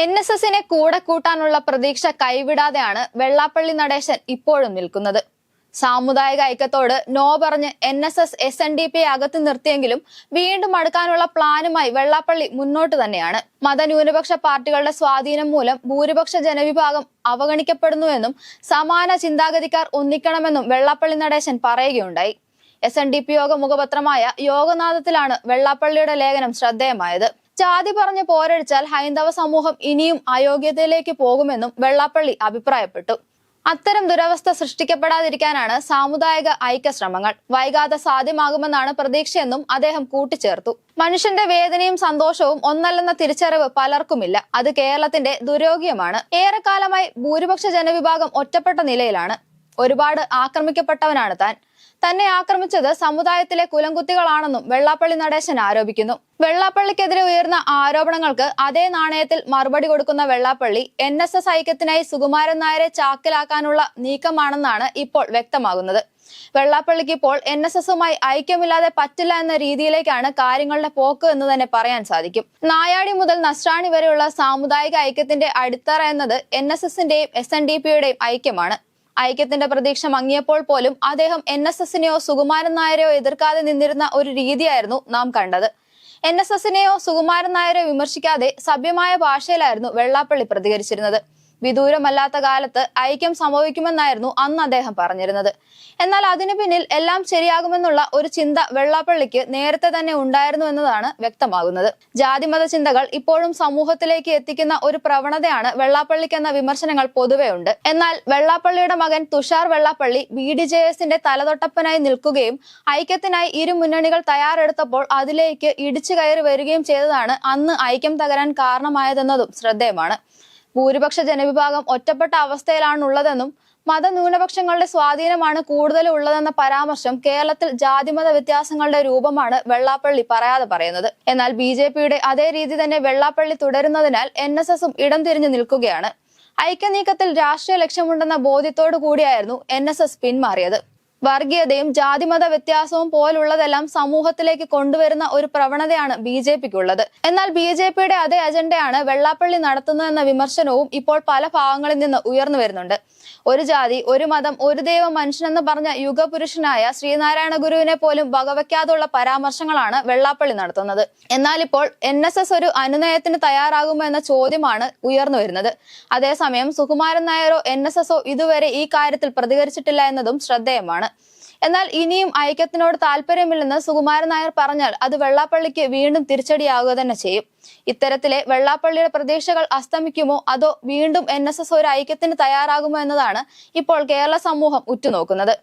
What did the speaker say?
N S എസിനെ കൂടെ കൂട്ടാനുള്ള പ്രതീക്ഷ കൈവിടാതെയാണ് വെള്ളാപ്പള്ളി നടേശൻ ഇപ്പോഴും നിൽക്കുന്നത്. സാമുദായിക ഐക്യത്തോട് നോ പറഞ്ഞ് N S S S N D P അകത്ത് നിർത്തിയെങ്കിലും വീണ്ടും അടുക്കാനുള്ള പ്ലാനുമായി വെള്ളാപ്പള്ളി മുന്നോട്ട് തന്നെയാണ്. മതന്യൂനപക്ഷ പാർട്ടികളുടെ സ്വാധീനം മൂലം ഭൂരിപക്ഷ ജനവിഭാഗം അവഗണിക്കപ്പെടുന്നുവെന്നും സമാന ചിന്താഗതിക്കാർ ഒന്നിക്കണമെന്നും വെള്ളാപ്പള്ളി നടേശൻ പറയുകയുണ്ടായി. എസ് എൻ ഡി പി യോഗ മുഖപത്രമായ യോഗനാഥത്തിലാണ് വെള്ളാപ്പള്ളിയുടെ ലേഖനം ശ്രദ്ധേയമായത്. ജാതി പറഞ്ഞ് പോരടിച്ചാൽ ഹൈന്ദവ സമൂഹം ഇനിയും അയോഗ്യതയിലേക്ക് പോകുമെന്നും വെള്ളാപ്പള്ളി അഭിപ്രായപ്പെട്ടു. അത്തരം ദുരവസ്ഥ സൃഷ്ടിക്കപ്പെടാതിരിക്കാനാണ് സാമുദായിക ഐക്യ ശ്രമങ്ങൾ വൈകാതെ സാധ്യമാകുമെന്നാണ് പ്രതീക്ഷയെന്നും അദ്ദേഹം കൂട്ടിച്ചേർത്തു. മനുഷ്യന്റെ വേദനയും സന്തോഷവും ഒന്നല്ലെന്ന തിരിച്ചറിവ് പലർക്കുമില്ല. അത് കേരളത്തിന്റെ ദുരോഗ്യമാണ് ഏറെക്കാലമായി ഭൂരിപക്ഷ ജനവിഭാഗം ഒറ്റപ്പെട്ട നിലയിലാണ്. ഒരുപാട് ആക്രമിക്കപ്പെട്ടവനാണ് താൻ. തന്നെ ആക്രമിച്ചത് സമുദായത്തിലെ കുലംകുത്തികളാണെന്നും വെള്ളാപ്പള്ളി നടേശൻ ആരോപിക്കുന്നു. വെള്ളാപ്പള്ളിക്കെതിരെ ഉയർന്ന ആരോപണങ്ങൾക്ക് അതേ നാണയത്തിൽ മറുപടി കൊടുക്കുന്ന വെള്ളാപ്പള്ളി എൻ എസ് എസ് ഐക്യത്തിനായി സുകുമാരൻ നായരെ ചാക്കിലാക്കാനുള്ള നീക്കമാണെന്നാണ് ഇപ്പോൾ വ്യക്തമാകുന്നത്. വെള്ളാപ്പള്ളിക്ക് ഇപ്പോൾ എൻ എസ് എസുമായി ഐക്യമില്ലാതെ പറ്റില്ല എന്ന രീതിയിലേക്കാണ് കാര്യങ്ങളുടെ പോക്ക് എന്ന് തന്നെ പറയാൻ സാധിക്കും. നായാടി മുതൽ നസ്രാണി വരെയുള്ള സാമുദായിക ഐക്യത്തിന്റെ അടിത്തറ എന്നത് എൻ എസ് എസിന്റെയും എസ് എൻ ഡി പിയുടെയും ഐക്യമാണ്. ഐക്യത്തിന്റെ പ്രതീക്ഷ മങ്ങിയപ്പോൾ പോലും അദ്ദേഹം എൻ എസ് എസിനെയോ സുകുമാരൻ നായരെയോ എതിർക്കാതെ നിന്നിരുന്ന ഒരു രീതിയായിരുന്നു നാം കണ്ടത്. എൻ എസ് എസിനെയോ സുകുമാരൻ നായരെയോ വിമർശിക്കാതെ സഭ്യമായ ഭാഷയിലായിരുന്നു വെള്ളാപ്പള്ളി പ്രതികരിച്ചിരുന്നത്. വിദൂരമല്ലാത്ത കാലത്ത് ഐക്യം സംഭവിക്കുമെന്നായിരുന്നു അന്ന് അദ്ദേഹം പറഞ്ഞിരുന്നത്. എന്നാൽ അതിനു പിന്നിൽ എല്ലാം ശരിയാകുമെന്നുള്ള ഒരു ചിന്ത വെള്ളാപ്പള്ളിക്ക് നേരത്തെ തന്നെ ഉണ്ടായിരുന്നു എന്നതാണ് വ്യക്തമാകുന്നത്. ജാതിമത ചിന്തകൾ ഇപ്പോഴും സമൂഹത്തിലേക്ക് എത്തിക്കുന്ന ഒരു പ്രവണതയാണ് വെള്ളാപ്പള്ളിക്ക് എന്ന വിമർശനങ്ങൾ പൊതുവെ ഉണ്ട്. എന്നാൽ വെള്ളാപ്പള്ളിയുടെ മകൻ Thushar Vellappally B D. J. എസിന്റെ തലതൊട്ടപ്പനായി നിൽക്കുകയും ഐക്യത്തിനായി ഇരു മുന്നണികൾ തയ്യാറെടുത്തപ്പോൾ അതിലേക്ക് ഇടിച്ചു കയറി വരികയും ചെയ്തതാണ് അന്ന് ഐക്യം തകരാൻ കാരണമായതെന്നതും ശ്രദ്ധേയമാണ്. ഭൂരിപക്ഷ ജനവിഭാഗം ഒറ്റപ്പെട്ട അവസ്ഥയിലാണുള്ളതെന്നും മതന്യൂനപക്ഷങ്ങളുടെ സ്വാധീനമാണ് കൂടുതൽ ഉള്ളതെന്ന പരാമർശം കേരളത്തിൽ ജാതിമത വ്യത്യാസങ്ങളുടെ രൂപമാണ് വെള്ളാപ്പള്ളി പറയാതെ പറയുന്നത്. എന്നാൽ ബി അതേ രീതി തന്നെ വെള്ളാപ്പള്ളി തുടരുന്നതിനാൽ എൻ എസ് എസും ഇടം തിരിഞ്ഞു നിൽക്കുകയാണ്. ഐക്യനീക്കത്തിൽ രാഷ്ട്രീയ ലക്ഷ്യമുണ്ടെന്ന ബോധ്യത്തോടു കൂടിയായിരുന്നു എൻ എസ് എസ് പിന്മാറിയത്. വർഗീയതയും ജാതിമത വ്യത്യാസവും പോലുള്ളതെല്ലാം സമൂഹത്തിലേക്ക് കൊണ്ടുവരുന്ന ഒരു പ്രവണതയാണ് ബി ജെ പിക്കുള്ളത്. എന്നാൽ ബി ജെ പിയുടെ അതേ അജണ്ടയാണ് വെള്ളാപ്പള്ളി നടത്തുന്നതെന്ന വിമർശനവും ഇപ്പോൾ പല ഭാഗങ്ങളിൽ നിന്ന് ഉയർന്നു വരുന്നുണ്ട്. ഒരു ജാതി ഒരു മതം ഒരു ദൈവം മനുഷ്യനെന്ന് പറഞ്ഞ യുഗപുരുഷനായ ശ്രീനാരായണ ഗുരുവിനെ പോലും വകവയ്ക്കാതുള്ള പരാമർശങ്ങളാണ് വെള്ളാപ്പള്ളി നടത്തുന്നത്. എന്നാൽ ഇപ്പോൾ എൻ എസ് എസ് ഒരു അനുനയത്തിന് തയ്യാറാകുമോ എന്ന ചോദ്യമാണ് ഉയർന്നു വരുന്നത്. അതേസമയം സുകുമാരൻ നായരോ എൻ എസ് എസോ ഇതുവരെ ഈ കാര്യത്തിൽ പ്രതികരിച്ചിട്ടില്ല എന്നതും ശ്രദ്ധേയമാണ്. എന്നാൽ ഇനിയും ഐക്യത്തിനോട് താല്പര്യമില്ലെന്ന് സുകുമാരൻ നായർ പറഞ്ഞാൽ അത് വെള്ളാപ്പള്ളിക്ക് വീണ്ടും തിരിച്ചടിയാവുക തന്നെ ചെയ്യും. ഇത്തരത്തിലെ വെള്ളാപ്പള്ളിയുടെ പ്രതീക്ഷകൾ അസ്തമിക്കുമോ? അതോ വീണ്ടും എൻ ഒരു ഐക്യത്തിന് തയ്യാറാകുമോ എന്നതാണ് ഇപ്പോൾ കേരള സമൂഹം ഉറ്റുനോക്കുന്നത്.